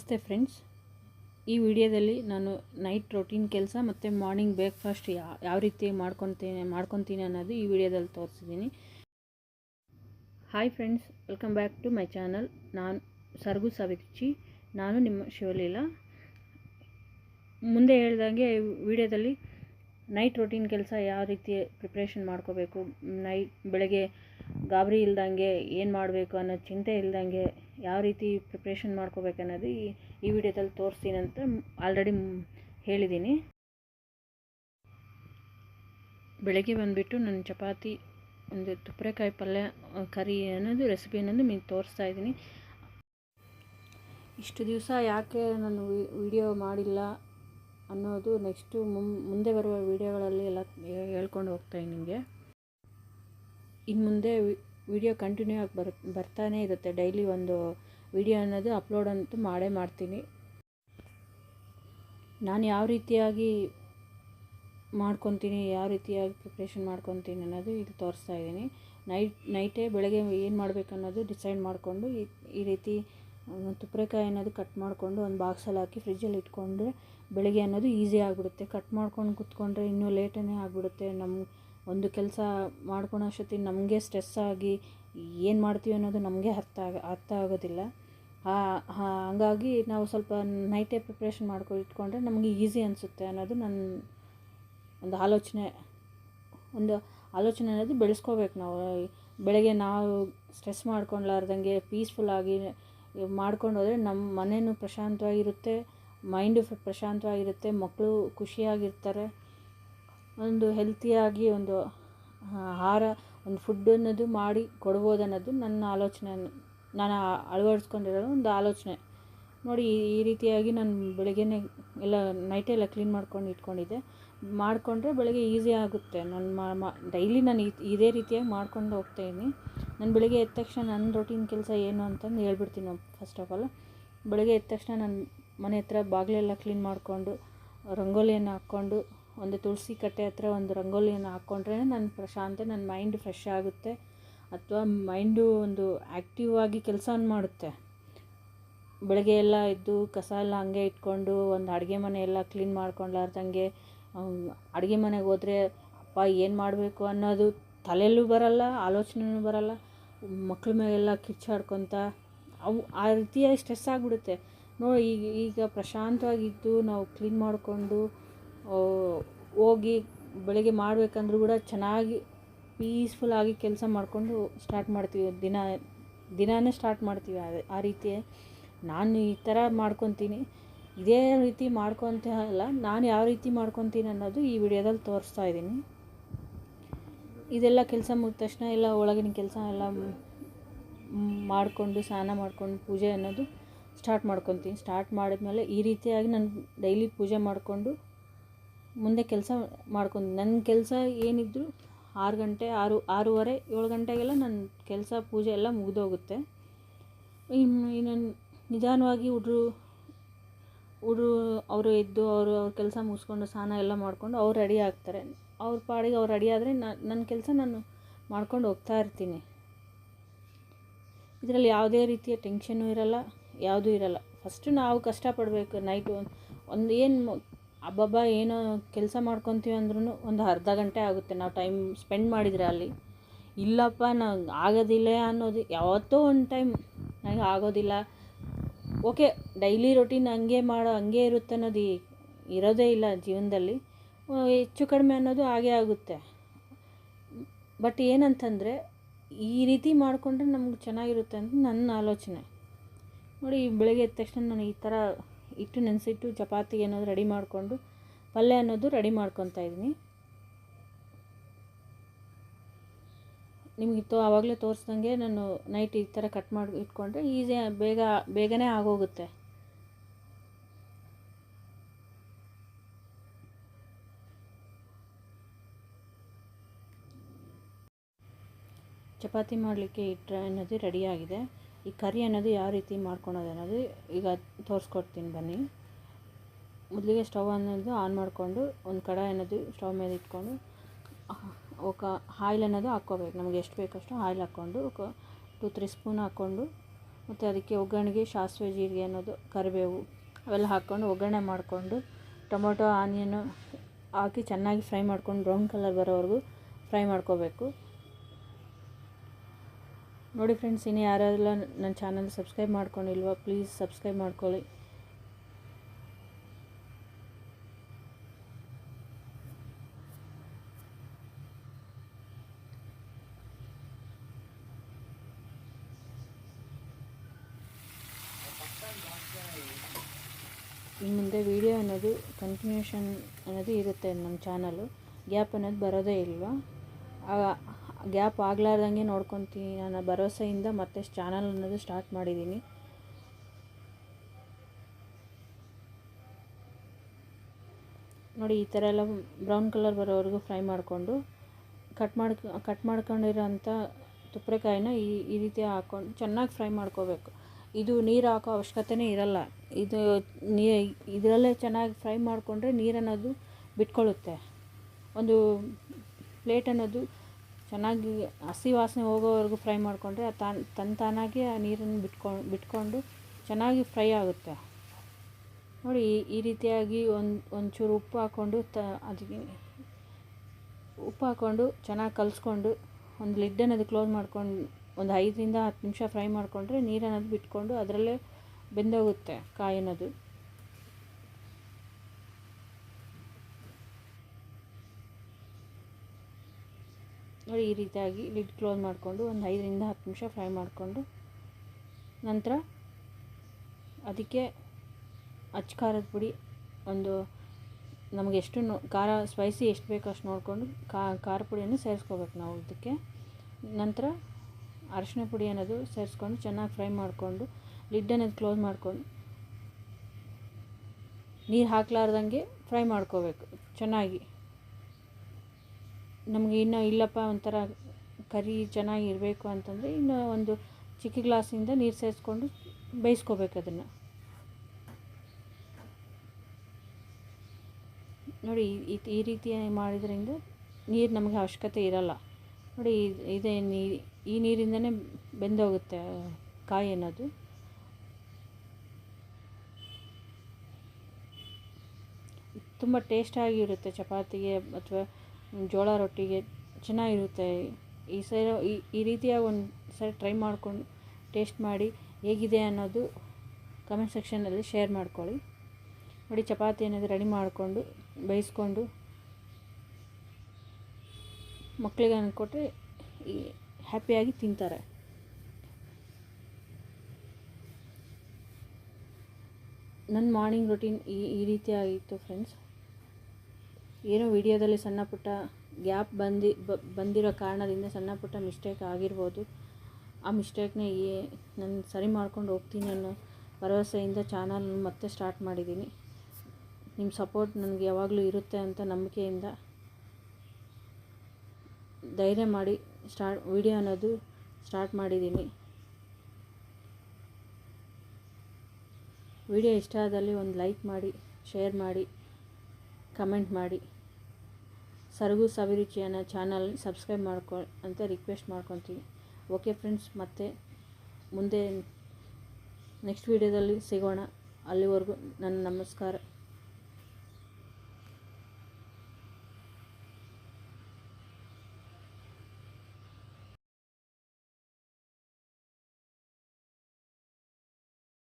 ನಮಸ್ತೆ ಫ್ರೆಂಡ್ಸ್. ಈ ವಿಡಿಯೋದಲ್ಲಿ ನಾನು ನೈಟ್ ರೊಟೀನ್ ಕೆಲಸ ಮತ್ತು ಮಾರ್ನಿಂಗ್ ಬ್ರೇಕ್ಫಾಸ್ಟ್ ಯಾವ ರೀತಿ ಮಾಡ್ಕೊತೀನಿ ಮಾಡ್ಕೊತೀನಿ ಅನ್ನೋದು ಈ ವಿಡಿಯೋದಲ್ಲಿ ತೋರಿಸಿದ್ದೀನಿ. Hi friends welcome back to my channel ನಾನು ಸರ್ಗು ಸವಿಕ್ಚಿ ನಾನು ನಿಮ್ಮ ಶಿವಲೀಲಾ. ಮುಂದೆ ಹೇಳ್ದಂಗೆ ವಿಡಿಯೋದಲ್ಲಿ ನೈಟ್ ರೊಟೀನ್ ಕೆಲಸ ಯಾವ ರೀತಿ ಪ್ರಿಪ್ರೇಷನ್ ಮಾಡ್ಕೋಬೇಕು ನೈಟ್ ಬೆಳಗ್ಗೆ ಗಾಬರಿ ಇಲ್ದಂಗೆ ಏನು ಮಾಡಬೇಕು ಅನ್ನೋ ಚಿಂತೆ ಇಲ್ದಂಗೆ ಯಾವ ರೀತಿ ಪ್ರಿಪ್ರೇಷನ್ ಮಾಡ್ಕೋಬೇಕು ಅನ್ನೋದು ಈ ಈ ವಿಡಿಯೋದಲ್ಲಿ ತೋರಿಸ್ತೀನಿ ಅಂತ ಆಲ್ರೆಡಿ ಹೇಳಿದ್ದೀನಿ. ಬೆಳಗ್ಗೆ ಬಂದುಬಿಟ್ಟು ನನ್ನ ಚಪಾತಿ, ಒಂದು ತುಪ್ಪರೆಕಾಯಿ ಪಲ್ಯ ಕರಿ ಅನ್ನೋದು ರೆಸಿಪಿ ಅನ್ನೋದು ನಿಮಗೆ ತೋರಿಸ್ತಾ ಇದ್ದೀನಿ. ಇಷ್ಟು ದಿವಸ ಯಾಕೆ ನಾನು ವಿಡಿಯೋ ಮಾಡಿಲ್ಲ ಅನ್ನೋದು ನೆಕ್ಸ್ಟು ಮುಂದೆ ಬರುವ ವಿಡಿಯೋಗಳಲ್ಲಿ ಎಲ್ಲ ಹೇಳ್ಕೊಂಡು ಹೋಗ್ತಾಯಿನಿ ನಿಮಗೆ. ಇನ್ನು ಮುಂದೆ ವಿಡಿಯೋ ಕಂಟಿನ್ಯೂ ಆಗಿ ಬರ್, ಬರ್ತಾನೆ ಇರುತ್ತೆ. ಡೈಲಿ ಒಂದು ವಿಡಿಯೋ ಅನ್ನೋದು ಅಪ್ಲೋಡ್ ಅಂತೂ ಮಾಡೇ ಮಾಡ್ತೀನಿ. ನಾನು ಯಾವ ರೀತಿಯಾಗಿ ಮಾಡ್ಕೊತೀನಿ, ಯಾವ ರೀತಿಯಾಗಿ ಪ್ರಿಪ್ರೇಷನ್ ಮಾಡ್ಕೊತೀನಿ ಅನ್ನೋದು ಇಲ್ಲಿ ತೋರಿಸ್ತಾ ಇದ್ದೀನಿ. ನೈಟ್, ನೈಟೇ ಬೆಳಗ್ಗೆ ಏನು ಮಾಡಬೇಕು ಅನ್ನೋದು ಡಿಸೈಡ್ ಮಾಡಿಕೊಂಡು ಈ ಈ ರೀತಿ ತುಪ್ಪರೆಕಾಯಿ ಅನ್ನೋದು ಕಟ್ ಮಾಡಿಕೊಂಡು ಒಂದು ಬಾಕ್ಸಲ್ಲಿ ಹಾಕಿ ಫ್ರಿಜ್ಜಲ್ಲಿ ಇಟ್ಕೊಂಡ್ರೆ ಬೆಳಗ್ಗೆ ಅನ್ನೋದು ಈಸಿ ಆಗಿಬಿಡುತ್ತೆ. ಕಟ್ ಮಾಡ್ಕೊಂಡು ಕುತ್ಕೊಂಡ್ರೆ ಇನ್ನೂ ಲೇಟನೇ ಆಗಿಬಿಡುತ್ತೆ. ನಮ್ಮ ಒಂದು ಕೆಲಸ ಮಾಡ್ಕೊಳೋ ಅಷ್ಟೊತ್ತಿಗೆ ನಮಗೆ ಸ್ಟ್ರೆಸ್ ಆಗಿ ಏನು ಮಾಡ್ತೀವಿ ಅನ್ನೋದು ನಮಗೆ ಅರ್ಥ ಆಗ, ಅರ್ಥ ಆಗೋದಿಲ್ಲ. ಹಾಗಾಗಿ ನಾವು ಸ್ವಲ್ಪ ನೈಟೇ ಪ್ರಿಪ್ರೇಷನ್ ಮಾಡ್ಕೊ, ಇಟ್ಕೊಂಡ್ರೆ ನಮಗೆ ಈಸಿ ಅನಿಸುತ್ತೆ ಅನ್ನೋದು ನನ್ನ ಒಂದು ಆಲೋಚನೆ ಒಂದು ಆಲೋಚನೆ ಅನ್ನೋದು ಬೆಳೆಸ್ಕೋಬೇಕು ನಾವು. ಬೆಳಗ್ಗೆ ನಾವು ಸ್ಟ್ರೆಸ್ ಮಾಡ್ಕೊಳ್ಲಾರ್ದಂಗೆ ಪೀಸ್ಫುಲ್ಲಾಗಿ ಮಾಡ್ಕೊಂಡು ಹೋದರೆ ನಮ್ಮ ಮನೆಯೂ ಪ್ರಶಾಂತವಾಗಿರುತ್ತೆ ಮೈಂಡು ಪ್ರಶಾಂತವಾಗಿರುತ್ತೆ ಮಕ್ಕಳು ಖುಷಿಯಾಗಿರ್ತಾರೆ. ಒಂದು ಹೆಲ್ತಿಯಾಗಿ ಒಂದು ಆಹಾರ, ಒಂದು ಫುಡ್ ಅನ್ನೋದು ಮಾಡಿ ಕೊಡ್ಬೋದು ಅನ್ನೋದು ನನ್ನ ಆಲೋಚನೆ ನಾನು ಅಳವಡಿಸ್ಕೊಂಡಿರೋ ಒಂದು ಆಲೋಚನೆ. ನೋಡಿ, ಈ ರೀತಿಯಾಗಿ ನಾನು ಬೆಳಗ್ಗೆನೇ ಎಲ್ಲ ನೈಟೇ ಎಲ್ಲ ಕ್ಲೀನ್ ಮಾಡ್ಕೊಂಡು ಇಟ್ಕೊಂಡಿದ್ದೆ. ಮಾಡಿಕೊಂಡ್ರೆ ಬೆಳಗ್ಗೆ ಈಸಿ ಆಗುತ್ತೆ. ನಾನು ಡೈಲಿ ನಾನು ಇದೇ ರೀತಿಯಾಗಿ ಮಾಡ್ಕೊಂಡು ಹೋಗ್ತಾಯಿದ್ದೀನಿ ನಾನು ಬೆಳಗ್ಗೆ ಎದ್ದ ತಕ್ಷಣ ನನ್ನ ರೊಟೀನ್ ಕೆಲಸ ಏನು ಅಂತಂದು ಹೇಳ್ಬಿಡ್ತೀನಿ ಫಸ್ಟ್ ಆಫ್ ಆಲ್ ಬೆಳಗ್ಗೆ ಎದ್ದ ತಕ್ಷಣ ನಾನು ಮನೆ ಹತ್ರ ಬಾಗಿಲೆಲ್ಲ ಕ್ಲೀನ್ ಮಾಡಿಕೊಂಡು, ರಂಗೋಲಿಯನ್ನು ಹಾಕ್ಕೊಂಡು ಒಂದು ತುಳಸಿ ಕಟ್ಟೆ ಹತ್ರ ಒಂದು ರಂಗೋಲಿಯನ್ನು ಹಾಕ್ಕೊಂಡ್ರೆ ನನ್ನ ಪ್ರಶಾಂತ, ನನ್ನ ಮೈಂಡ್ ಫ್ರೆಶ್ ಆಗುತ್ತೆ. ಅಥವಾ ಮೈಂಡು ಒಂದು ಆ್ಯಕ್ಟಿವ್ ಆಗಿ ಕೆಲಸವನ್ನು ಮಾಡುತ್ತೆ. ಬೆಳಗ್ಗೆ ಎಲ್ಲ ಎದ್ದು ಕಸ ಎಲ್ಲ ಹಂಗೆ ಇಟ್ಕೊಂಡು ಒಂದು ಅಡುಗೆ ಮನೆ ಎಲ್ಲ ಕ್ಲೀನ್ ಮಾಡ್ಕೊಂಡ್ಲಾರ್ದಂಗೆ ಅಡುಗೆ ಮನೆಗೆ ಹೋದರೆ ಅಪ್ಪ ಏನು ಮಾಡಬೇಕು ಅನ್ನೋದು ತಲೆಯಲ್ಲೂ ಬರಲ್ಲ ಆಲೋಚನೆಯೂ ಬರಲ್ಲ. ಮಕ್ಳ ಮೇಲೆಲ್ಲ ಕಿಚ್ಚಾಡ್ಕೊತ ಅವು ಆ ರೀತಿಯಾಗಿ ಸ್ಟ್ರೆಸ್ ಆಗಿಬಿಡುತ್ತೆ. ನೋಡಿ ಈಗ ಈಗ ಪ್ರಶಾಂತವಾಗಿದ್ದು ನಾವು ಕ್ಲೀನ್ ಮಾಡಿಕೊಂಡು ಹೋಗಿ ಬೆಳಗ್ಗೆ ಮಾಡಬೇಕಂದ್ರೂ ಕೂಡ ಚೆನ್ನಾಗಿ ಪೀಸ್ಫುಲ್ಲಾಗಿ ಕೆಲಸ ಮಾಡಿಕೊಂಡು ಸ್ಟಾರ್ಟ್ ಮಾಡ್ತೀವಿ. ದಿನ, ದಿನಾನೇ ಸ್ಟಾರ್ಟ್ ಮಾಡ್ತೀವಿ ಆ ರೀತಿ ನಾನು ಈ ಥರ ಮಾಡ್ಕೊತೀನಿ. ಇದೇ ರೀತಿ ಮಾಡ್ಕೊತ ಅಲ್ಲ, ನಾನು ಯಾವ ರೀತಿ ಮಾಡ್ಕೊತೀನಿ ಅನ್ನೋದು ಈ ವಿಡಿಯೋದಲ್ಲಿ ತೋರಿಸ್ತಾ ಇದ್ದೀನಿ. ಇದೆಲ್ಲ ಕೆಲಸ ಮುಗಿದ ತಕ್ಷಣ ಎಲ್ಲ ಒಳಗಿನ ಕೆಲಸ ಎಲ್ಲ ಮಾಡಿಕೊಂಡು, ಸ್ನಾನ ಮಾಡಿಕೊಂಡು, ಪೂಜೆ ಅನ್ನೋದು ಸ್ಟಾರ್ಟ್ ಮಾಡ್ಕೊತೀನಿ. ಸ್ಟಾರ್ಟ್ ಮಾಡಿದ್ಮೇಲೆ ಈ ರೀತಿಯಾಗಿ ನಾನು ಡೈಲಿ ಪೂಜೆ ಮಾಡಿಕೊಂಡು ಮುಂದೆ ಕೆಲಸ ಮಾಡ್ಕೊಂಡು ನನ್ನ ಕೆಲಸ ಏನಿದ್ರು ಆರು ಗಂಟೆ, ಆರು, ಆರೂವರೆ, ಏಳು ಗಂಟೆಗೆಲ್ಲ ನನ್ನ ಕೆಲಸ ಪೂಜೆ ಎಲ್ಲ ಮುಗಿದೋಗುತ್ತೆ. ಇನ್ನು ಇನ್ನು ನಿಧಾನವಾಗಿ ಹುಡ್ರು ಹುಡ್ರು ಅವರು ಎದ್ದು ಅವರು ಅವ್ರ ಕೆಲಸ ಮುಗಿಸ್ಕೊಂಡು ಸ್ನಾನ ಎಲ್ಲ ಮಾಡಿಕೊಂಡು ಅವ್ರು ರೆಡಿ ಆಗ್ತಾರೆ. ಅವ್ರ ಪಾಡಿಗೆ ಅವ್ರು ರೆಡಿ ಆದರೆ ನನ್ನ ಕೆಲಸ ನಾನು ಮಾಡ್ಕೊಂಡು ಹೋಗ್ತಾ ಇರ್ತೀನಿ. ಇದರಲ್ಲಿ ಯಾವುದೇ ರೀತಿಯ ಟೆನ್ಷನ್ನು ಇರಲ್ಲ, ಯಾವುದೂ ಇರಲ್ಲ. ಫಸ್ಟು ನಾವು ಕಷ್ಟಪಡಬೇಕು, ನೈಟು ಒಂದು, ಏನು ಅಬ್ಬಬ್ಬ, ಏನೋ ಕೆಲಸ ಮಾಡ್ಕೊತೀವಿ ಅಂದ್ರೂ ಒಂದು ಅರ್ಧ ಗಂಟೆ ಆಗುತ್ತೆ. ನಾವು ಟೈಮ್ ಸ್ಪೆಂಡ್ ಮಾಡಿದರೆ ಅಲ್ಲಿ. ಇಲ್ಲಪ್ಪ, ನಂಗೆ ಆಗೋದಿಲ್ಲ ಅನ್ನೋದು. ಯಾವತ್ತೋ ಒಂದು ಟೈಮ್ ನನಗೆ ಆಗೋದಿಲ್ಲ. ಓಕೆ ಡೈಲಿ ರೊಟೀನ್ ಹಂಗೆ ಮಾಡೋ, ಹಂಗೆ ಇರುತ್ತೆ ಅನ್ನೋದು ಇರೋದೇ ಇಲ್ಲ ಜೀವನದಲ್ಲಿ. ಹೆಚ್ಚು ಕಡಿಮೆ ಅನ್ನೋದು ಹಾಗೇ ಆಗುತ್ತೆ. ಬಟ್ ಏನಂತಂದರೆ, ಈ ರೀತಿ ಮಾಡಿಕೊಂಡ್ರೆ ನಮ್ಗೆ ಚೆನ್ನಾಗಿರುತ್ತೆ ಅಂತ ನನ್ನ ಆಲೋಚನೆ. ನೋಡಿ, ಬೆಳಗ್ಗೆ ಎದ್ದ ತಕ್ಷಣ ನಾನು ಈ ಥರ ಹಿಟ್ಟು ನೆನೆಸಿಟ್ಟು ಚಪಾತಿ ಅನ್ನೋದು ರೆಡಿ ಮಾಡಿಕೊಂಡು ಪಲ್ಯ ಅನ್ನೋದು ರೆಡಿ ಮಾಡ್ಕೊತಾ ಇದ್ದೀನಿ. ನಿಮಗಿತ್ತು ಆವಾಗಲೇ ತೋರಿಸ್ದಂಗೆ ನಾನು ನೈಟ್ ಈ ಥರ ಕಟ್ ಮಾಡಿ ಇಟ್ಕೊಂಡ್ರೆ ಈಸಿ ಬೇಗ, ಬೇಗನೆ ಆಗೋಗುತ್ತೆ. ಚಪಾತಿ ಮಾಡಲಿಕ್ಕೆ ಇಟ್ಟರೆ ಅನ್ನೋದು ರೆಡಿಯಾಗಿದೆ ಈ ಕರಿ ಅನ್ನೋದು ಯಾವ ರೀತಿ ಮಾಡ್ಕೊಳೋದು ಅನ್ನೋದು ಈಗ ತೋರಿಸ್ಕೊಡ್ತೀನಿ ಬನ್ನಿ. ಮೊದಲಿಗೆ ಸ್ಟವ್ ಅನ್ನೋದು ಆನ್ ಮಾಡಿಕೊಂಡು ಒಂದು ಕಡ ಅನ್ನೋದು ಸ್ಟವ್ ಮೇಲೆ ಇಟ್ಕೊಂಡು ಒಕ ಆಯಿಲ್ ಅನ್ನೋದು ಹಾಕ್ಕೋಬೇಕು. ನಮಗೆ ಎಷ್ಟು ಬೇಕಷ್ಟು ಆಯಿಲ್ ಹಾಕ್ಕೊಂಡು ಟು, ತ್ರೀ ಸ್ಪೂನ್ ಹಾಕ್ಕೊಂಡು, ಮತ್ತು ಅದಕ್ಕೆ ಒಗ್ಗರಣೆಗೆ ಸಾಸಿವೆ, ಜೀರಿಗೆ ಅನ್ನೋದು, ಕರಿಬೇವು ಅವೆಲ್ಲ ಹಾಕ್ಕೊಂಡು ಒಗ್ಗರಣೆ ಮಾಡಿಕೊಂಡು ಟೊಮೊಟೊ, ಆನಿಯನ್ನು ಹಾಕಿ ಚೆನ್ನಾಗಿ ಫ್ರೈ ಮಾಡ್ಕೊಂಡು, ಬ್ರೌನ್ ಕಲರ್ ಬರೋವರೆಗೂ ಫ್ರೈ ಮಾಡ್ಕೋಬೇಕು. ನೋಡಿ ಫ್ರೆಂಡ್ಸ್ ಇನ್ನು ಯಾರೆಲ್ಲ ನನ್ನ ಚಾನಲ್ ಸಬ್ಸ್ಕ್ರೈಬ್ ಮಾಡ್ಕೊಂಡಿಲ್ವ ಪ್ಲೀಸ್ ಸಬ್ಸ್ಕ್ರೈಬ್ ಮಾಡ್ಕೊಳ್ಳಿ. ಇನ್ನು ಮುಂದೆ ವೀಡಿಯೋ ಅನ್ನೋದು ಕಂಟಿನ್ಯೂಷನ್ ಅನ್ನೋದು ಇರುತ್ತೆ ನಮ್ಮ ಚಾನಲು ಗ್ಯಾಪ್ ಅನ್ನೋದು ಬರೋದೇ ಇಲ್ವಾ? ಗ್ಯಾಪ್ ಆಗಲಾರ್ದಂಗೆ ನೋಡ್ಕೊತೀನಿ. ನನ್ನ ಭರವಸೆಯಿಂದ ಮತ್ತೆ ಚಾನಲ್ ಅನ್ನೋದು ಸ್ಟಾರ್ಟ್ ಮಾಡಿದ್ದೀನಿ. ನೋಡಿ, ಈ ಥರ ಎಲ್ಲ ಬ್ರೌನ್ ಕಲರ್ ಬರೋವರೆಗೂ ಫ್ರೈ ಮಾಡಿಕೊಂಡು, ಕಟ್ ಮಾಡ್ಕೊ ಕಟ್ ಮಾಡ್ಕೊಂಡಿರೋಂಥ ತುಪ್ಪರೆಕಾಯಿನ ಈ ಈ ರೀತಿ ಹಾಕ್ಕೊಂಡು ಚೆನ್ನಾಗಿ ಫ್ರೈ ಮಾಡ್ಕೋಬೇಕು. ಇದು ನೀರು ಹಾಕೋ ಅವಶ್ಯಕತೆನೇ ಇರಲ್ಲ. ಇದು ನೀ, ಇದರಲ್ಲೇ ಚೆನ್ನಾಗಿ ಫ್ರೈ ಮಾಡಿಕೊಂಡ್ರೆ ನೀರನ್ನೋದು ಬಿಟ್ಕೊಳ್ಳುತ್ತೆ ಒಂದು ಪ್ಲೇಟ್ ಅನ್ನೋದು ಚೆನ್ನಾಗಿ ಹಸಿ ವಾಸನೆ ಹೋಗೋವರೆಗೂ ಫ್ರೈ ಮಾಡಿಕೊಂಡ್ರೆ ತಾನು ತನ್ನ ತಾನಾಗಿ ಆ ನೀರನ್ನು ಬಿಟ್ಕೊಂಡು ಬಿಟ್ಕೊಂಡು ಚೆನ್ನಾಗಿ ಫ್ರೈ ಆಗುತ್ತೆ. ನೋಡಿ, ಈ ರೀತಿಯಾಗಿ ಒಂದು, ಒಂಚೂರು ಉಪ್ಪು ಹಾಕ್ಕೊಂಡು ತ, ಅದಕ್ಕೆ ಉಪ್ಪು ಹಾಕ್ಕೊಂಡು ಚೆನ್ನಾಗಿ ಕಲಿಸ್ಕೊಂಡು ಒಂದು ಲಿಡ್ ಅನ್ನೋದು ಕ್ಲೋಸ್ ಮಾಡ್ಕೊಂಡು ಒಂದು ಐದರಿಂದ ಹತ್ತು ನಿಮಿಷ ಫ್ರೈ ಮಾಡಿಕೊಂಡ್ರೆ ನೀರು ಅನ್ನೋದು ಬಿಟ್ಕೊಂಡು ಅದರಲ್ಲೇ ಬೆಂದೋಗುತ್ತೆ ಕಾಯಿ ಅನ್ನೋದು. ನೋಡಿ ಈ ರೀತಿಯಾಗಿ ಲಿಡ್ ಕ್ಲೋಸ್ ಮಾಡಿಕೊಂಡು ಒಂದು ಐದರಿಂದ ಹತ್ತು ನಿಮಿಷ ಫ್ರೈ ಮಾಡಿಕೊಂಡು ನಂತರ ಅದಕ್ಕೆ ಅಚ್ಚ ಖಾರದ ಪುಡಿ, ಒಂದು ನಮಗೆ ಎಷ್ಟು ಖಾರ ಸ್ಪೈಸಿ ಎಷ್ಟು ಬೇಕೋ ಅಷ್ಟು ನೋಡಿಕೊಂಡು ಖಾರ ಪುಡಿಯನ್ನು ಸೇರಿಸ್ಕೋಬೇಕು ನಾವು ಇದಕ್ಕೆ. ನಂತರ ಅರಿಶಿನ ಪುಡಿ ಅನ್ನೋದು ಸೇರಿಸ್ಕೊಂಡು ಚೆನ್ನಾಗಿ ಫ್ರೈ ಮಾಡಿಕೊಂಡು ಲಿಡ್ ಅನ್ನೋದು ಕ್ಲೋಸ್ ಮಾಡ್ಕೊಂಡು ನೀರು ಹಾಕ್ಲಾರ್ದಂಗೆ ಫ್ರೈ ಮಾಡ್ಕೋಬೇಕು ಚೆನ್ನಾಗಿ. ನಮಗೆ ಇನ್ನೂ ಇಲ್ಲಪ್ಪ ಒಂಥರ ಕರಿ ಚೆನ್ನಾಗಿರಬೇಕು ಅಂತಂದರೆ ಇನ್ನು ಒಂದು ಚಿಕ್ಕ ಗ್ಲಾಸಿಂದ ನೀರು ಸೇರಿಸ್ಕೊಂಡು ಬೇಯಿಸ್ಕೋಬೇಕು ಅದನ್ನು. ನೋಡಿ, ಈ ರೀತಿ ಮಾಡಿದ್ರಿಂದ ನೀರು ನಮಗೆ ಅವಶ್ಯಕತೆ ಇರಲ್ಲ. ನೋಡಿ, ಇದೇ ನೀ, ಈ ನೀರಿಂದನೇ ಬೆಂದೋಗುತ್ತೆ ಕಾಯಿ ಅನ್ನೋದು. ತುಂಬ ಟೇಸ್ಟಾಗಿರುತ್ತೆ ಚಪಾತಿಗೆ ಅಥವಾ ಜೋಳ ರೊಟ್ಟಿಗೆ ಚೆನ್ನಾಗಿರುತ್ತೆ. ಈ ಸರಿ ಈ ಈ ರೀತಿಯಾಗಿ ಒಂದು ಸರಿ ಟ್ರೈ ಮಾಡ್ಕೊಂಡು ಟೇಸ್ಟ್ ಮಾಡಿ ಹೇಗಿದೆ ಅನ್ನೋದು ಕಮೆಂಟ್ ಸೆಕ್ಷನಲ್ಲಿ ಶೇರ್ ಮಾಡ್ಕೊಳ್ಳಿ. ನೋಡಿ, ಚಪಾತಿ ಅನ್ನೋದು ರೆಡಿ ಮಾಡಿಕೊಂಡು, ಬೇಯಿಸ್ಕೊಂಡು ಮಕ್ಕಳಿಗೆ ಅಂದ್ಕೊಟ್ರೆ ಈ ಹ್ಯಾಪಿಯಾಗಿ ತಿಂತಾರೆ. ನನ್ನ ಮಾರ್ನಿಂಗ್ ರೊಟೀನ್ ಈ ಈ ರೀತಿಯಾಗಿತ್ತು ಫ್ರೆಂಡ್ಸ್ ಏನೋ ವಿಡಿಯೋದಲ್ಲಿ ಸಣ್ಣ ಪುಟ್ಟ ಗ್ಯಾಪ್ ಬಂದಿ ಬಂದಿರೋ ಕಾರಣದಿಂದ ಸಣ್ಣ ಪುಟ್ಟ ಮಿಸ್ಟೇಕ್ ಆಗಿರ್ಬೋದು. ಆ ಮಿಸ್ಟೇಕ್ನ ಏ, ನಾನು ಸರಿ ಮಾಡ್ಕೊಂಡು ಹೋಗ್ತೀನಿ ಅನ್ನೋ ಭರವಸೆಯಿಂದ ಚಾನಲ್ ಮತ್ತೆ ಸ್ಟಾರ್ಟ್ ಮಾಡಿದ್ದೀನಿ. ನಿಮ್ಮ ಸಪೋರ್ಟ್ ನನಗೆ ಯಾವಾಗಲೂ ಇರುತ್ತೆ ಅಂತ ನಂಬಿಕೆಯಿಂದ ಧೈರ್ಯ ಮಾಡಿ ಸ್ಟಾರ್ಟ್ ವಿಡಿಯೋ ಅನ್ನೋದು ಸ್ಟಾರ್ಟ್ ಮಾಡಿದ್ದೀನಿ. ವಿಡಿಯೋ ಇಷ್ಟ ಆದಲ್ಲಿ ಒಂದು ಲೈಕ್ ಮಾಡಿ ಶೇರ್ ಮಾಡಿ. ಕಮೆಂಟ್ ಮಾಡಿ. ಸರಗು ಸವಿರುಚಿ ಅನ್ನೋ ಚಾನಲ್ ಸಬ್ಸ್ಕ್ರೈಬ್ ಮಾಡ್ಕೊ ಅಂತ ರಿಕ್ವೆಸ್ಟ್ ಮಾಡ್ಕೊತೀನಿ ಓಕೆ ಫ್ರೆಂಡ್ಸ್, ಮತ್ತೆ ಮುಂದೆ ನೆಕ್ಸ್ಟ್ ವೀಡಿಯೋದಲ್ಲಿ ಸಿಗೋಣ. ಅಲ್ಲಿವರೆಗೂ ನನ್ನ ನಮಸ್ಕಾರ.